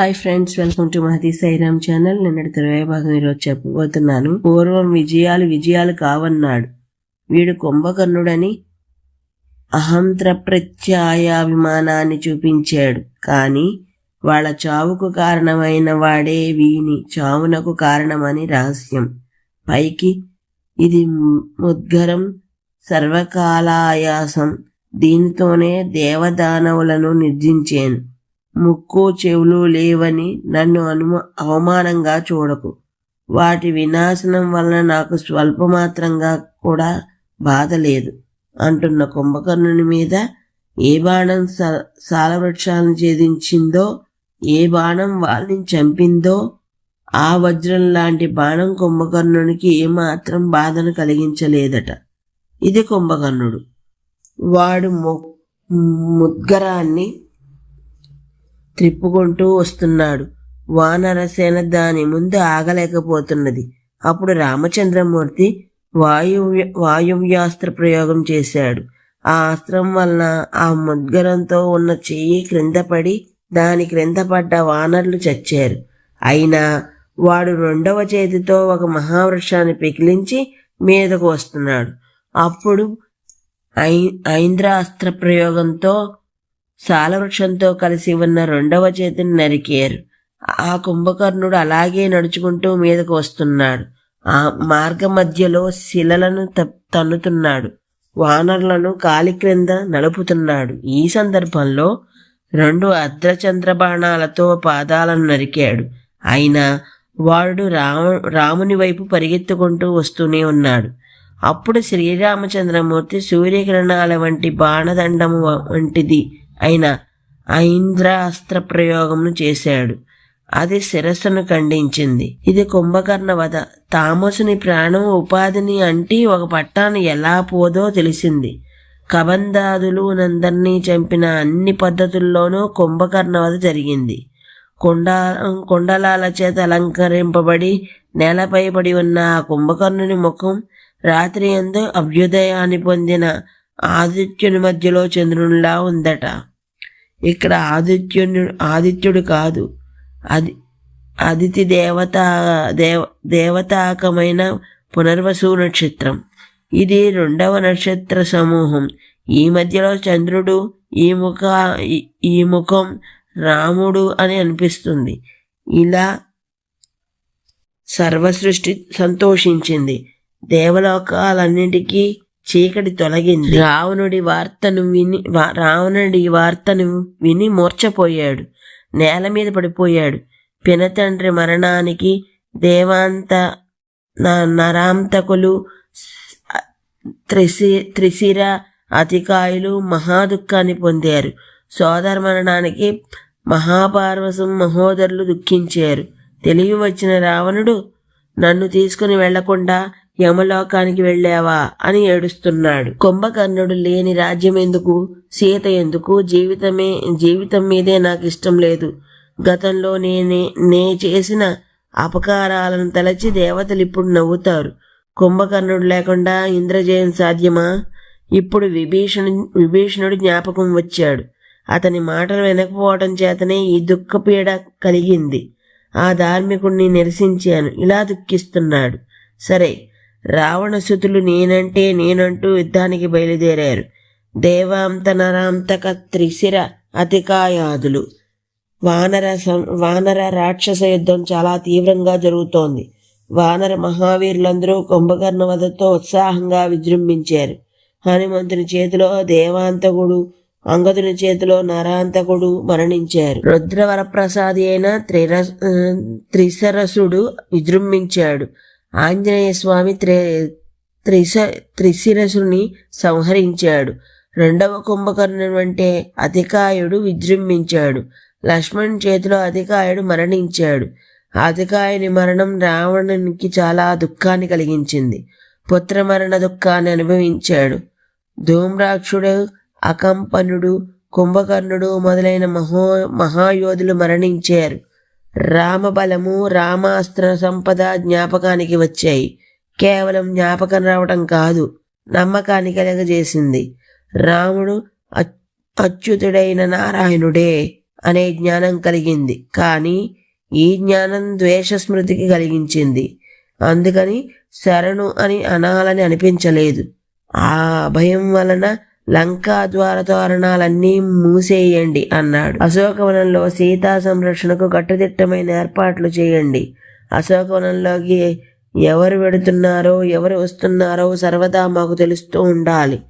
Hi friends welcome to Mahathi Sairam channel నిన్నటి తరువాయి భాగం ఈరోజు చెప్పబోతున్నాను పూర్వం విజయాలు విజయాలు కావన్నాడు. వీడు కుంభకర్ణుడని అహంత్ర ప్రత్యాయాభిమానాన్ని చూపించాడు. కానీ వాళ్ళ చావుకు కారణమైన వాడే వీని చావునకు కారణమని రహస్యం. పైకి ఇది ముద్గరం సర్వకాలాయాసం దీనితోనే దేవదానవులను నిర్జించాను. ముక్కు చెవులు లేవని నన్ను అనుమ అవమానంగా చూడకు. వాటి వినాశనం వలన నాకు స్వల్పమాత్రంగా కూడా బాధ లేదు అంటున్న కుంభకర్ణుని మీద. ఏ బాణం స- సాలవృక్షాలను ఛేదించిందో ఏ బాణం వాళ్ళని చంపిందో ఆ వజ్రం లాంటి బాణం కుంభకర్ణునికి ఏమాత్రం బాధను కలిగించలేదట. ఇది కుంభకర్ణుడు. వాడు ముద్గరాన్ని త్రిప్పుకుంటూ వస్తున్నాడు. వానరసేన దాని ముందు ఆగలేకపోతున్నది. అప్పుడు రామచంద్రమూర్తి వాయువ్య వాయువ్యాస్త్ర ప్రయోగం చేశాడు. ఆ అస్త్రం వలన ఆ ముద్గరంతో ఉన్న చెయ్యి క్రింద పడి దాని క్రింద పడ్డ వానర్లు చచ్చారు. అయినా వాడు రెండవ చేతితో ఒక మహావృక్షాన్ని పెకిలించి మీదకు వస్తున్నాడు. అప్పుడు ఐ ఐంద్రాస్త్ర ప్రయోగంతో సాలవృక్షంతో కలిసి ఉన్న రెండవ చేతిని నరికారు. ఆ కుంభకర్ణుడు అలాగే నడుచుకుంటూ మీదకు వస్తున్నాడు. ఆ మార్గ మధ్యలో శిలలను తన్నుతున్నాడు. వానరులను కాలి క్రింద నలుపుతున్నాడు. ఈ సందర్భంలో రెండు అర్ధచంద్ర బాణాలతో పాదాలను నరికాడు. అయినా వాడు రాము రాముని వైపు పరిగెత్తుకుంటూ వస్తూనే ఉన్నాడు. అప్పుడు శ్రీరామచంద్రమూర్తి సూర్యకిరణాల వంటి బాణదండము వంటిది అయిన ఐంద్రాస్త్ర ప్రయోగమును చేశాడు. అది శిరస్సును ఖండించింది. ఇది కుంభకర్ణ వధ. తామసుని ప్రాణం ఉపాధిని అంటి ఒక పట్టాన్ని ఎలా పోదో తెలిసింది. కబంధాదులు నందరినీ చంపిన అన్ని పద్ధతుల్లోనూ కుంభకర్ణ వధ జరిగింది. కొండ కొండలాల చేత అలంకరింపబడి నేలపై పడి ఉన్న ఆ కుంభకర్ణుని ముఖం రాత్రి ఎందు అభ్యుదయాన్ని పొందిన ఆదిత్యుని మధ్యలో చంద్రునిలా ఉందట. ఇక్కడ ఆదిత్యుని ఆదిత్యుడు కాదు. అది అదితి దేవత దేవ దేవతాకమైన పునర్వసు నక్షత్రం. ఇది రెండవ నక్షత్ర సమూహం. ఈ మధ్యలో చంద్రుడు ఈ ముఖ ఈ- ముఖం రాముడు అని అనిపిస్తుంది. ఇలా సర్వసృష్టి సంతోషించింది. దేవలోకాలన్నిటికీ చీకటి తొలగింది. రావణుడి వార్తను విని రావణుడి వార్తను విని మూర్చపోయాడు నేల మీద పడిపోయాడు. పినతండ్రి మరణానికి దేవాంత న- నరాంతకులు త్రిసి త్రిశి త్రిశిర అతికాయులు మహాదుఖాన్ని పొందారు. సోదర మరణానికి మహాపార్వసం మహోదరులు దుఃఖించారు. తెలివి వచ్చిన రావణుడు నన్ను తీసుకుని వెళ్ళకుండా యమలోకానికి వెళ్ళావా అని ఏడుస్తున్నాడు. కుంభకర్ణుడు లేని రాజ్యం ఎందుకు? సీత ఎందుకు? జీవితమే జీవితం మీదే నాకు ఇష్టం లేదు. గతంలో నేనే నే చేసిన అపకారాలను తలచి దేవతలు ఇప్పుడు నవ్వుతారు. కుంభకర్ణుడు లేకుండా ఇంద్రజయం సాధ్యమా? ఇప్పుడు విభీషణు విభీషణుడు జ్ఞాపకం వచ్చాడు. అతని మాటలు వినకపోవటం చేతనే ఈ దుఃఖపీడ కలిగింది. ఆ ధార్మికుణ్ణి నిరసించాను. ఇలా దుఃఖిస్తున్నాడు. సరే రావణసుతులు నేనంటే నేనంటూ యుద్ధానికి బయలుదేరారు. దేవాంత నరాంతక త్రిశిర అతికాయాదులు. వానర సం- వానర రాక్షస యుద్ధం చాలా తీవ్రంగా జరుగుతోంది. వానర మహావీరులందరూ కుంభకర్ణ వధతో ఉత్సాహంగా విజృంభించారు. హనుమంతుని చేతిలో దేవాంతకుడు అంగదుని చేతిలో నరాంతకుడు మరణించారు. రుద్రవరప్రసాది అయిన త్రిరస్ త్రిసరసుడు విజృంభించాడు. ఆంజనేయ స్వామి త్రి త్రిశ త్రిశిరసుని సంహరించాడు. రెండవ కుంభకర్ణుడు అంటే అతికాయుడు విజృంభించాడు. లక్ష్మణ్ చేతిలో అతికాయుడు మరణించాడు. అతికాయుని మరణం రావణునికి చాలా దుఃఖాన్ని కలిగించింది. పుత్రమరణ దుఃఖాన్ని అనుభవించాడు. ధూమ్రాక్షుడు అకంపనుడు కుంభకర్ణుడు మొదలైన మహో మహాయోధులు మరణించారు. రామబలము రామాస్త్ర సంపద జ్ఞాపకానికి వచ్చాయి. కేవలం జ్ఞాపకం రావటం కాదు నమ్మకాన్ని కలగజేసింది. రాముడు అచ్యుతుడైన నారాయణుడే అనే జ్ఞానం కలిగింది. కానీ ఈ జ్ఞానం ద్వేష స్మృతికి కలిగించింది. అందుకని శరణు అని అనాలని అనిపించలేదు. ఆ భయం వలన లంకా ద్వార తోరణాలన్నీ మూసేయండి అన్నాడు. అశోకవనంలో సీతా సంరక్షణకు కట్టుదిట్టమైన ఏర్పాట్లు చేయండి. అశోకవనంలోకి ఎవరు వెడుతున్నారో ఎవరు వస్తున్నారో సర్వదా మాకు తెలుస్తూ ఉండాలి.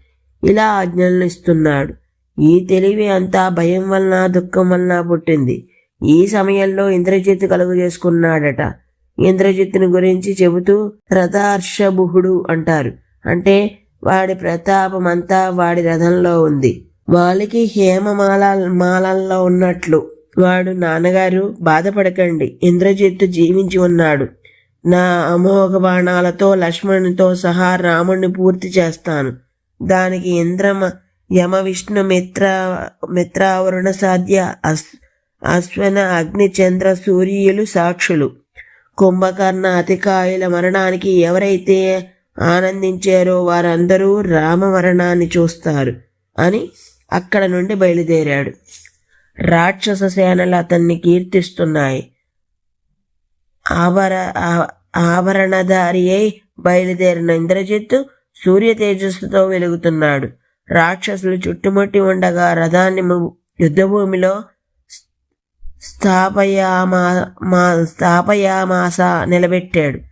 ఇలా ఆజ్ఞలను ఇస్తున్నాడు. ఈ తెలివి అంతా భయం వలన దుఃఖం వలన పుట్టింది. ఈ సమయంలో ఇంద్రజిత్ కలుగు చేసుకున్నాడట. ఇంద్రజిత్తుని గురించి చెబుతూ రథార్షభుహుడు అంటారు. అంటే వాడి ప్రతాపం అంతా వాడి రథంలో ఉంది. వాళ్ళకి హేమమాల మాలల్లో ఉన్నట్లు. వాడు నాన్నగారు బాధపడకండి. ఇంద్రజిత్తు జీవించి ఉన్నాడు. నా అమోఘ బాణాలతో లక్ష్మణునితో సహా రాముణ్ణి పూర్తి చేస్తాను. దానికి ఇంద్రమ యమ విష్ణు మిత్ర మిత్రావరుణ సాధ్య అస్ అశ్వన అగ్ని చంద్ర సూర్యులు సాక్షులు. కుంభకర్ణ అతికాయుల మరణానికి ఎవరైతే ఆనందించారో వారందరూ రామవరణాన్ని చూస్తారు అని అక్కడ నుండి బయలుదేరాడు. రాక్షస సేనలు అతన్ని కీర్తిస్తున్నాయి. ఆభర ఆ- ఆభరణధారి అయి బయలుదేరిన ఇంద్రజిత్తు సూర్య తేజస్సుతో వెలుగుతున్నాడు. రాక్షసులు చుట్టుముట్టి ఉండగా రథాన్ని యుద్ధభూమిలో స్థాపయామా మా స్థాపయామాస నిలబెట్టాడు.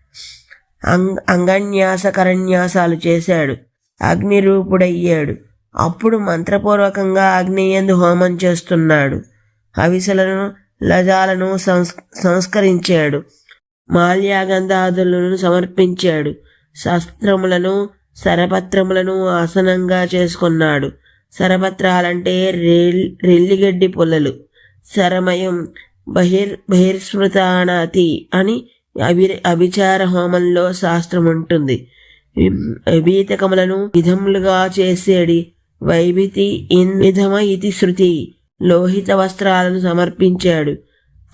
అంగ్ అంగన్యాస కరన్యాసాలు చేశాడు. అగ్నిరూపుడయ్యాడు. అప్పుడు మంత్రపూర్వకంగా అగ్నియందు హోమం చేస్తున్నాడు. అవిసలను లజాలను సంస్ సంస్కరించాడు. మాల్యాగంధాదులను సమర్పించాడు. శస్త్రములను సరపత్రములను ఆసనంగా చేసుకున్నాడు. సరపత్రాలంటే రెల్ రెల్లిగడ్డి పుల్లలు. శరమయం బహిర్ బహిర్స్మృతానాతి అని అభి అభిచార హోమంలో శాస్త్రం ఉంటుంది వీతకములను విధములుగా చేసేడి వైభితి ఇన్ విధమ ఇతి శృతి లోహిత వస్త్రాలను సమర్పించాడు.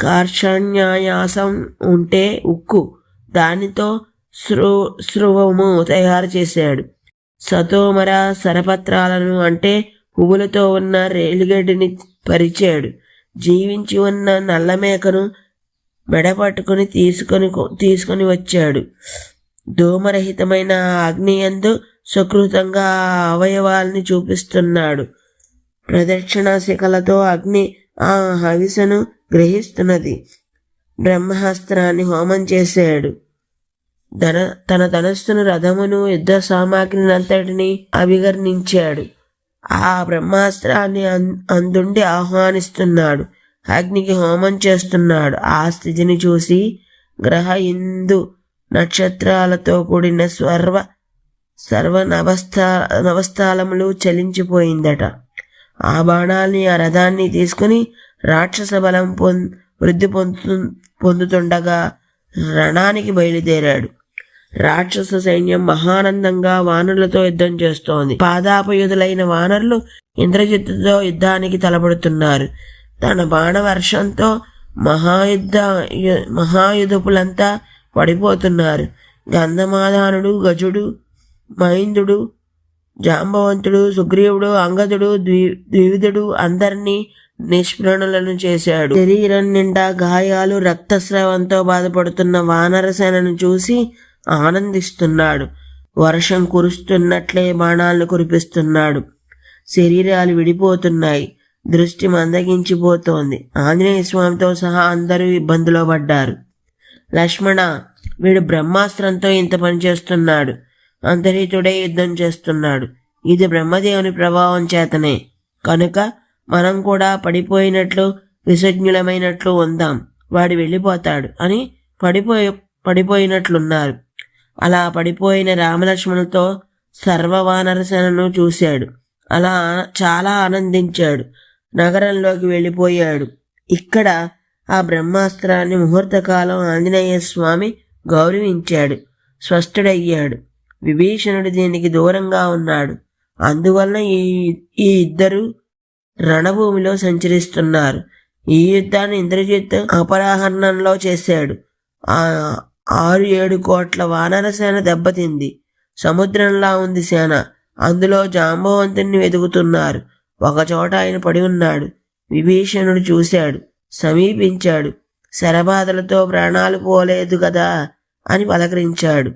కార్షణ్యాయాసం ఉంటే ఉక్కు దానితో స్రు శ్రువము తయారు చేశాడు సతోమర సరపత్రాలను అంటే పువ్వులతో ఉన్న రేలుగడ్డిని పరిచాడు. జీవించి ఉన్న నల్లమేకను మెడపట్టుకుని తీసుకొని తీసుకొని వచ్చాడు. ధూమరహితమైన అగ్నియందు సుకృతంగా అవయవాల్ని చూపిస్తున్నాడు. ప్రదక్షిణా శిఖలతో అగ్ని ఆ హవిసను గ్రహిస్తున్నది. బ్రహ్మాస్త్రాన్ని హోమం చేశాడు. ధన తన ధనస్సును రథమును యుద్ధ సామాగ్రిని అంతటిని అభివర్ణించాడు. ఆ బ్రహ్మాస్త్రాన్ని అందుండి ఆహ్వానిస్తున్నాడు. అగ్నికి హోమం చేస్తున్నాడు. ఆ స్థితిని చూసి గ్రహ ఇందు నక్షత్రాలతో కూడిన సర్వ సర్వ నవస్థా నవస్థాలములు చలించిపోయిందట. ఆ బాణాల్ని ఆ రథాన్ని తీసుకుని రాక్షస బలం పొం వృద్ధి పొందు పొందుతుండగా రణానికి బయలుదేరాడు. రాక్షస సైన్యం మహానందంగా వానరులతో యుద్ధం చేస్తోంది. పాదాపయుధులైన వానరులు ఇంద్రజిత్తుతో యుద్ధానికి తలపడుతున్నారు. తన బాణవర్షంతో మహాయుద్ధ మహాయుధపులంతా పడిపోతున్నారు. గంధమాధానుడు గజుడు మహిందుడు జాంబవంతుడు సుగ్రీవుడు అంగదుడు ద్వి ద్వివిధుడు అందరినీ నిష్ప్రణులను చేశాడు. శరీరం నిండా గాయాలు రక్తస్రావంతో బాధపడుతున్న వానరసేనను చూసి ఆనందిస్తున్నాడు. వర్షం కురుస్తున్నట్లే బాణాలను కురిపిస్తున్నాడు. శరీరాలు విడిపోతున్నాయి. దృష్టి మందగించిపోతోంది. ఆంజనేయ స్వామితో సహా అందరూ ఇబ్బందిలో పడ్డారు. లక్ష్మణ వీడు బ్రహ్మాస్త్రంతో ఇంత పని చేస్తున్నాడు. అంతరితుడే యుద్ధం చేస్తున్నాడు. ఇది బ్రహ్మదేవుని ప్రభావం చేతనే. కనుక మనం కూడా పడిపోయినట్లు విసజ్ఞులమైనట్లు ఉందాం. వాడు వెళ్ళిపోతాడు అని పడిపోయి పడిపోయినట్లున్నారు. అలా పడిపోయిన రామలక్ష్మణులతో సర్వవానరసనను చూశాడు. అలా చాలా ఆనందించాడు. నగరంలోకి వెళ్ళిపోయాడు. ఇక్కడ ఆ బ్రహ్మాస్త్రాన్ని ముహూర్తకాలం ఆంజనేయ స్వామి గౌరవించాడు. స్వస్థుడయ్యాడు. విభీషణుడు దీనికి దూరంగా ఉన్నాడు. అందువలన ఈ ఈ ఇద్దరు రణభూమిలో సంచరిస్తున్నారు. ఈ యుద్ధాన్ని ఇంద్రజిత్ అపరాహరణంలో చేశాడు. ఆ ఆరు ఏడు కోట్ల వానర సేన దెబ్బతింది. సముద్రంలా ఉంది సేన. అందులో జాంబవంతుణ్ణి వెతుకుతున్నారు. ఒకచోట ఆయన పడి ఉన్నాడు. విభీషణుడు చూశాడు. సమీపించాడు. శరబాధలతో ప్రాణాలు పోలేదు కదా అని పలకరించాడు.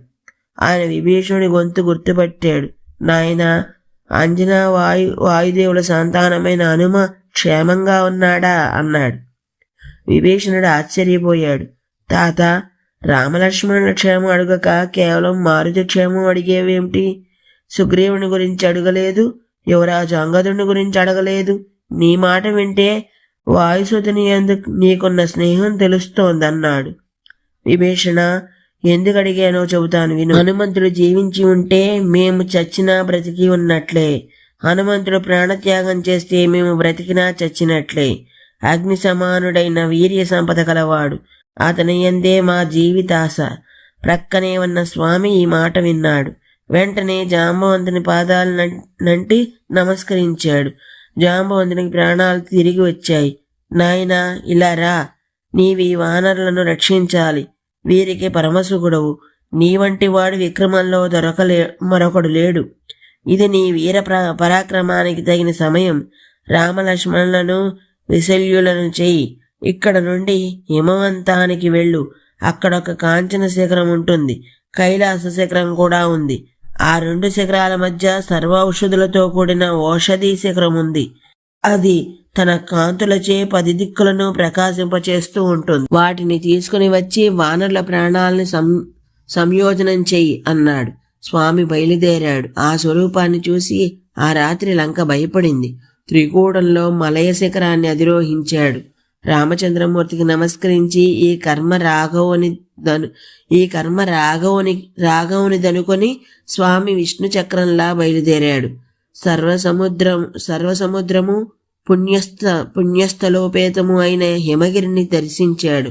ఆయన విభీషణుడి గొంతు గుర్తుపట్టాడు. నాయన అంజనా వాయు వాయుదేవుల సంతానమైన హనుమ క్షేమంగా ఉన్నాడా? అన్నాడు. విభీషణుడు ఆశ్చర్యపోయాడు. తాత రామలక్ష్మణుల క్షేమం అడగక కేవలం మారుతి క్షేమం అడిగేవేమిటి? సుగ్రీవుని గురించి అడగలేదు. యువరాజు అంగదుని గురించి అడగలేదు. నీ మాట వింటే వాయుసుతుని ఎందుకు నీకున్న స్నేహం తెలుస్తోందన్నాడు. విభీషణ ఎందుకు అడిగానో చెబుతాను విను. హనుమంతుడు జీవించి ఉంటే మేము చచ్చినా బ్రతికి ఉన్నట్లే. హనుమంతుడు ప్రాణత్యాగం చేస్తే మేము బ్రతికినా చచ్చినట్లే. అగ్ని సమానుడైన వీర్య సంపద కలవాడు. అతని ఎందే మా జీవితాశ. ప్రక్కనే ఉన్న స్వామి ఈ మాట విన్నాడు. వెంటనే జాంబవంతుని పాదాలు నంటి నమస్కరించాడు. జాంబవంతునికి ప్రాణాలు తిరిగి వచ్చాయి. నాయనా ఇలా రా. నీవి వానరులను రక్షించాలి. వీరికి పరమసుగుడవు నీ వంటి వాడు విక్రమంలో దొరకలే మరొకడు లేడు. ఇది నీ వీర పరాక్రమానికి తగిన సమయం. రామలక్ష్మణులను విశల్యులను చెయ్యి. ఇక్కడ నుండి హిమవంతానికి వెళ్ళు. అక్కడ ఒక కాంచన శిఖరం ఉంటుంది. కైలాస శిఖరం కూడా ఉంది. ఆ రెండు శిఖరాల మధ్య సర్వ ఔషధులతో కూడిన ఔషధీ శిఖరం ఉంది. అది తన కాంతులచే పది దిక్కులను ప్రకాశింపచేస్తూ ఉంటుంది. వాటిని తీసుకుని వచ్చి వానరుల ప్రాణాలను సం సంయోజనం చెయ్యి అన్నాడు. స్వామి బయలుదేరాడు. ఆ స్వరూపాన్ని చూసి ఆ రాత్రి లంక భయపడింది. త్రికూటంలో మలయ శిఖరాన్ని అధిరోహించాడు. రామచంద్రమూర్తికి నమస్కరించి ఈ కర్మ రాఘవుని దను ఈ కర్మ రాఘవుని రాఘవుని దనుకొని స్వామి విష్ణు చక్రంలా బయలుదేరాడు. సర్వసముద్రం సర్వసముద్రము పుణ్యస్థ పుణ్యస్థలోపేతము అయిన హిమగిరిని దర్శించాడు.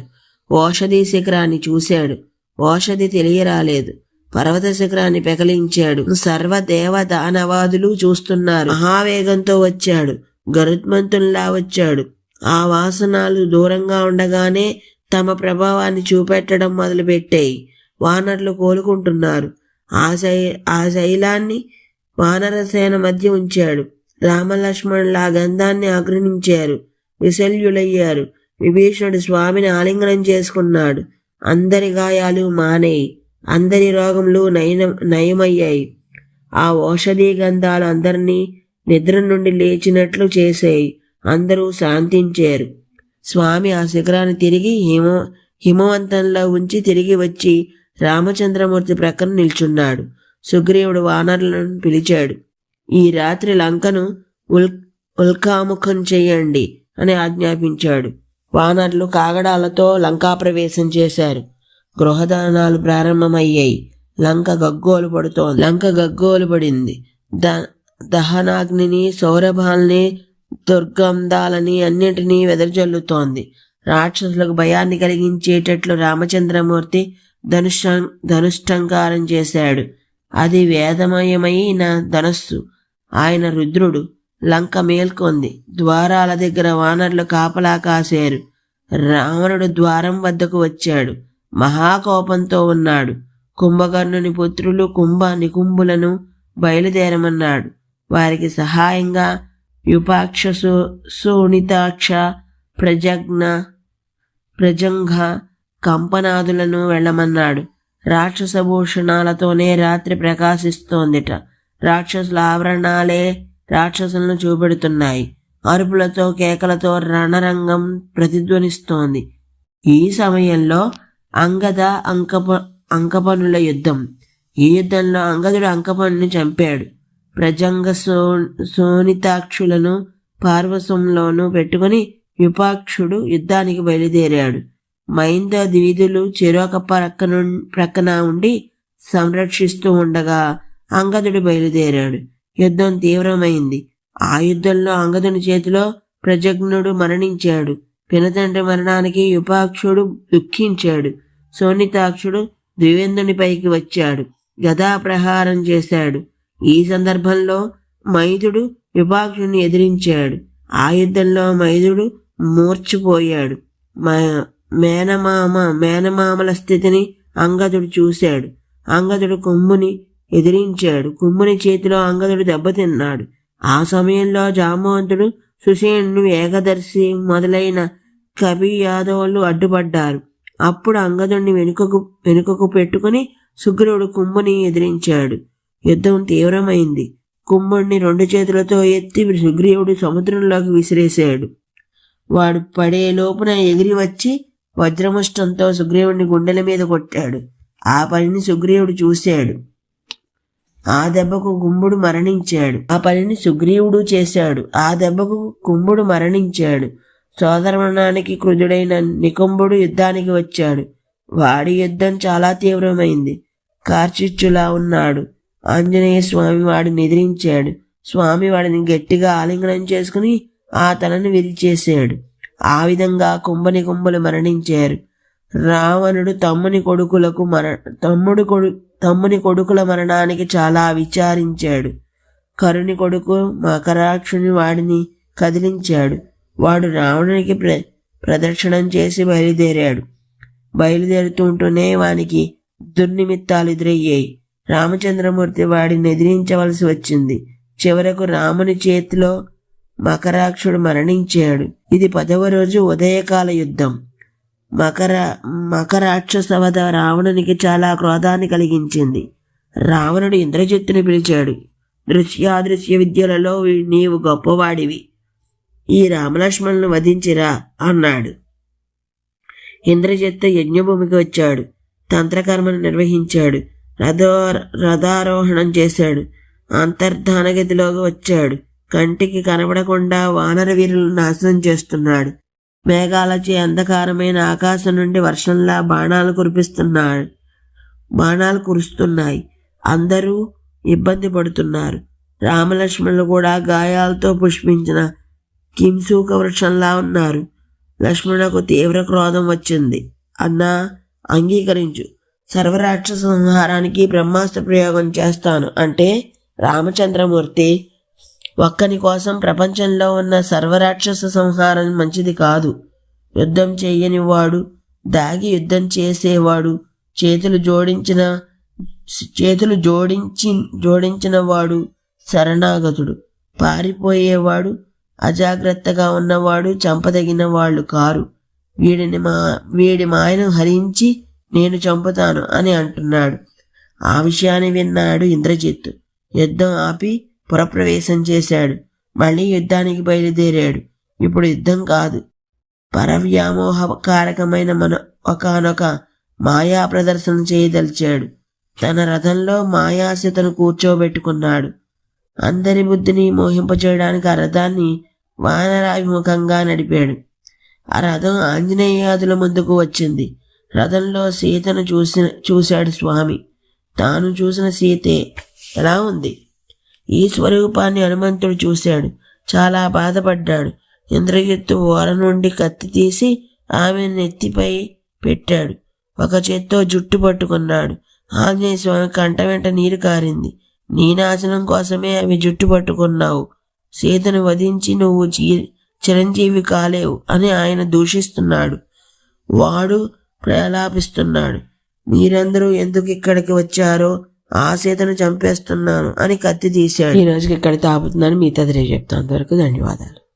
ఓషధి శిఖరాన్ని చూశాడు. ఓషధి తెలియరాలేదు. పర్వత శిఖరాన్ని పెకలించాడు. సర్వ దేవ దానవాదులు చూస్తున్నారు. మహావేగంతో వచ్చాడు. గరుత్మంతుల్లా వచ్చాడు. ఆ వాసనాలు దూరంగా ఉండగానే తమ ప్రభావాన్ని చూపెట్టడం మొదలుపెట్టాయి. వానరులు కోలుకుంటున్నారు. ఆ శై ఆ శైలాన్ని వానరసేన మధ్య ఉంచాడు. రామలక్ష్మణుల ఆ గంధాన్ని ఆగ్రహించారు విశల్యులయ్యారు. విభీషణుడు స్వామిని ఆలింగనం చేసుకున్నాడు. అందరి గాయాలు మానేయి. అందరి రోగములు నయన నయమయ్యాయి. ఆ ఔషధీ గంధాలు అందరినీ నిద్ర నుండి లేచినట్లు చేసాయి. అందరూ శాంతించారు. స్వామి ఆ శిఖరాన్ని తిరిగి హిమ హిమవంతంలో ఉంచి తిరిగి వచ్చి రామచంద్రమూర్తి ప్రక్కన నిల్చున్నాడు. సుగ్రీవుడు వానరులను పిలిచాడు. ఈ రాత్రి లంకను ఉల్ ఉల్కాముఖం చెయ్యండి అని ఆజ్ఞాపించాడు. వానరులు కాగడాలతో లంకా ప్రవేశం చేశారు. గృహదానాలు ప్రారంభమయ్యాయి. లంక గగ్గోలు పడుతోంది. లంక గగ్గోలు పడింది. ద దహనాగ్నిని సౌరభాల్ని దుర్గంధాలని అన్నింటినీ వెదజల్లుతోంది. రాక్షసులకు భయాన్ని కలిగించేటట్లు రామచంద్రమూర్తి ధనుష ధనుష్టంకారం చేశాడు. అది వేదమయమైన ధనస్సు. ఆయన రుద్రుడు లంక మేల్కొంది. ద్వారాల దగ్గర వానరులు కాపలా కాశారు రావణుడు ద్వారం వద్దకు వచ్చాడు. మహాకోపంతో ఉన్నాడు. కుంభకర్ణుని పుత్రులు కుంభ నికుంభులను బయలుదేరమన్నాడు. వారికి సహాయంగా యుపాక్షసు సునితాక్ష ప్రజజ్ఞ ప్రజంఘ కంపనాదులను వెళ్ళమన్నాడు. రాక్షస భూషణాలతోనే రాత్రి ప్రకాశిస్తోందిట. రాక్షసుల ఆవరణాలే రాక్షసులను చూపెడుతున్నాయి. అరుపులతో కేకలతో రణరంగం ప్రతిధ్వనిస్తోంది. ఈ సమయంలో అంగద అంకప అంకపనుల యుద్ధం. ఈ యుద్ధంలో అంగదుడు అంకపనుని చంపాడు. ప్రజంగ సో సోనితాక్షులను పార్వసంలోనూ పెట్టుకుని విపాక్షుడు యుద్ధానికి బయలుదేరాడు. మైంద ద్విధులు చెరొక ప్రక్కన ప్రక్కన ఉండి సంరక్షిస్తూ ఉండగా అంగదుడు బయలుదేరాడు. యుద్ధం తీవ్రమైంది. ఆ యుద్ధంలో అంగదుని చేతిలో ప్రజజ్ఞుడు మరణించాడు. పినతండ్రి మరణానికి యుపాక్షుడు దుఃఖించాడు. సోనితాక్షుడు ద్వివేందునిపైకి వచ్చాడు. గదా ప్రహారం చేశాడు. ఈ సందర్భంలో మైదుడు విపాక్షుని ఎదిరించాడు. ఆ యుద్ధంలో మైదుడు మూర్చిపోయాడు. మ- మేనమామ మేనమామల స్థితిని అంగదుడు చూశాడు. అంగదుడు కొమ్ముని ఎదిరించాడు. కొమ్ముని చేతిలో అంగదుడు దెబ్బతిన్నాడు. ఆ సమయంలో జామవంతుడు సుషేణుడు ఏకదర్శి మొదలైన కవి యాదవులు అడ్డుపడ్డారు. అప్పుడు అంగదుడిని వెనుకకు వెనుకకు పెట్టుకుని సుగ్రీవుడు కుంభుని ఎదిరించాడు. యుద్ధం తీవ్రమైంది. కుంభుడిని రెండు చేతులతో ఎత్తి సుగ్రీవుడు సముద్రంలోకి విసిరేశాడు. వాడు పడే లోపున ఎగిరి వచ్చి వజ్రముష్టంతో సుగ్రీవుడిని గుండెల మీద కొట్టాడు. ఆ పనిని సుగ్రీవుడు చూశాడు. ఆ దెబ్బకు కుంభుడు మరణించాడు. ఆ పనిని సుగ్రీవుడు చేశాడు. ఆ దెబ్బకు కుంభుడు మరణించాడు. సోదరమణానికి కృజుడైన నికుంభుడు యుద్ధానికి వచ్చాడు. వాడి యుద్ధం చాలా తీవ్రమైంది. కార్చిచ్చులా ఉన్నాడు. ఆంజనేయ స్వామి వాడిని ఎదిరించాడు స్వామి వాడిని గట్టిగా ఆలింగనం చేసుకుని ఆ తలను విరిచేశాడు. ఆ విధంగా కుంభని కుంభలు మరణించారు. రావణుడు తమ్ముని కొడుకులకు మర తమ్ముడు కొడు తమ్ముని కొడుకుల మరణానికి చాలా విచారించాడు. కరుని కొడుకు మకరాక్షుని వాడిని కదిలించాడు. వాడు రావణునికి ప్ర ప్రదక్షిణం చేసి బయలుదేరాడు. బయలుదేరుతుంటూనే వానికి దుర్నిమిత్తాలు ఎదురయ్యాయి. రామచంద్రమూర్తి వాడిని ఎదిరించవలసి వచ్చింది. చివరకు రాముని చేతిలో మకరాక్షుడు మరణించాడు. ఇది పదవ రోజు ఉదయకాల యుద్ధం. మకర మకరాక్షస వధ రావణునికి చాలా క్రోధాన్ని కలిగించింది. రావణుడు ఇంద్రజిత్తుని పిలిచాడు. దృశ్యాదృశ్య విద్యలలో నీవు గొప్పవాడివి. ఈ రామలక్ష్మణులను వధించిరా అన్నాడు. ఇంద్రజిత్తు యజ్ఞభూమికి వచ్చాడు. తంత్రకర్మను నిర్వహించాడు. రథో రథారోహణం చేశాడు. అంతర్ధాన గదిలోకి వచ్చాడు. కంటికి కనబడకుండా వానర వీరులను నాశనం చేస్తున్నాడు. మేఘాలచే అంధకారమైన ఆకాశం నుండి వర్షంలా బాణాలు కురిపిస్తున్నాడు. బాణాలు కురుస్తున్నాయి. అందరూ ఇబ్బంది పడుతున్నారు. రామలక్ష్మణులు కూడా గాయాలతో పుష్పించిన కింసూక వృక్షంలా ఉన్నారు. లక్ష్మణకు తీవ్ర క్రోధం వచ్చింది. అన్నా అంగీకరించు. సర్వరాక్ష సంహారానికి బ్రహ్మాస్త్ర ప్రయోగం చేస్తాను. అంటే రామచంద్రమూర్తి ఒక్కని కోసం ప్రపంచంలో ఉన్న సర్వరాక్షస సంహారం మంచిది కాదు. యుద్ధం చేయనివాడు దాగి యుద్ధం చేసేవాడు చేతులు జోడించిన చేతులు జోడించి జోడించిన వాడు శరణాగతుడు. పారిపోయేవాడు అజాగ్రత్తగా ఉన్నవాడు చంపదగిన వాళ్ళు కారు. వీడిని మా వీడి మాయను హరించి నేను చంపుతాను అని అంటున్నాడు. ఆ విషయాన్ని విన్నాడు ఇంద్రజిత్తు. యుద్ధం ఆపి పురప్రవేశం చేశాడు. మళ్ళీ యుద్ధానికి బయలుదేరాడు. ఇప్పుడు యుద్ధం కాదు. పరవ్యామోహకారకమైన మన ఒకనొక మాయా ప్రదర్శన చేయదలిచాడు. తన రథంలో మాయాసితను కూర్చోబెట్టుకున్నాడు. అందరి బుద్ధిని మోహింపచేయడానికి ఆ రథాన్ని వానరాభిముఖంగా నడిపాడు. ఆ రథం ఆంజనేయాదుల ముందుకు వచ్చింది. రథంలో సీతను చూసిన చూశాడు స్వామి. తాను చూసిన సీతే ఎలా ఉంది? ఈ స్వరూపాన్ని హనుమంతుడు చూశాడు. చాలా బాధపడ్డాడు. ఇంద్రజిత్తు ఓర నుండి కత్తి తీసి ఆమె నెత్తిపై పెట్టాడు. ఒక చేత్తో జుట్టు పట్టుకున్నాడు. ఆంజనేయ స్వామి కంట వెంట నీరు కారింది. నీ నాశనం కోసమే అవి జుట్టు పట్టుకున్నావు. సీతను వధించి నువ్వు చిరంజీవి కాలేవు అని ఆయన దూషిస్తున్నాడు. వాడు ప్రలాపిస్తున్నాడు. మీరందరూ ఎందుకు ఇక్కడికి వచ్చారో ఆ సీతను చంపేస్తున్నాను అని కత్తి తీశాడు. ఈ రోజుకి ఇక్కడ తాపుతున్నాను మిగతా రేపు చెప్తాను. అంతవరకు ధన్యవాదాలు.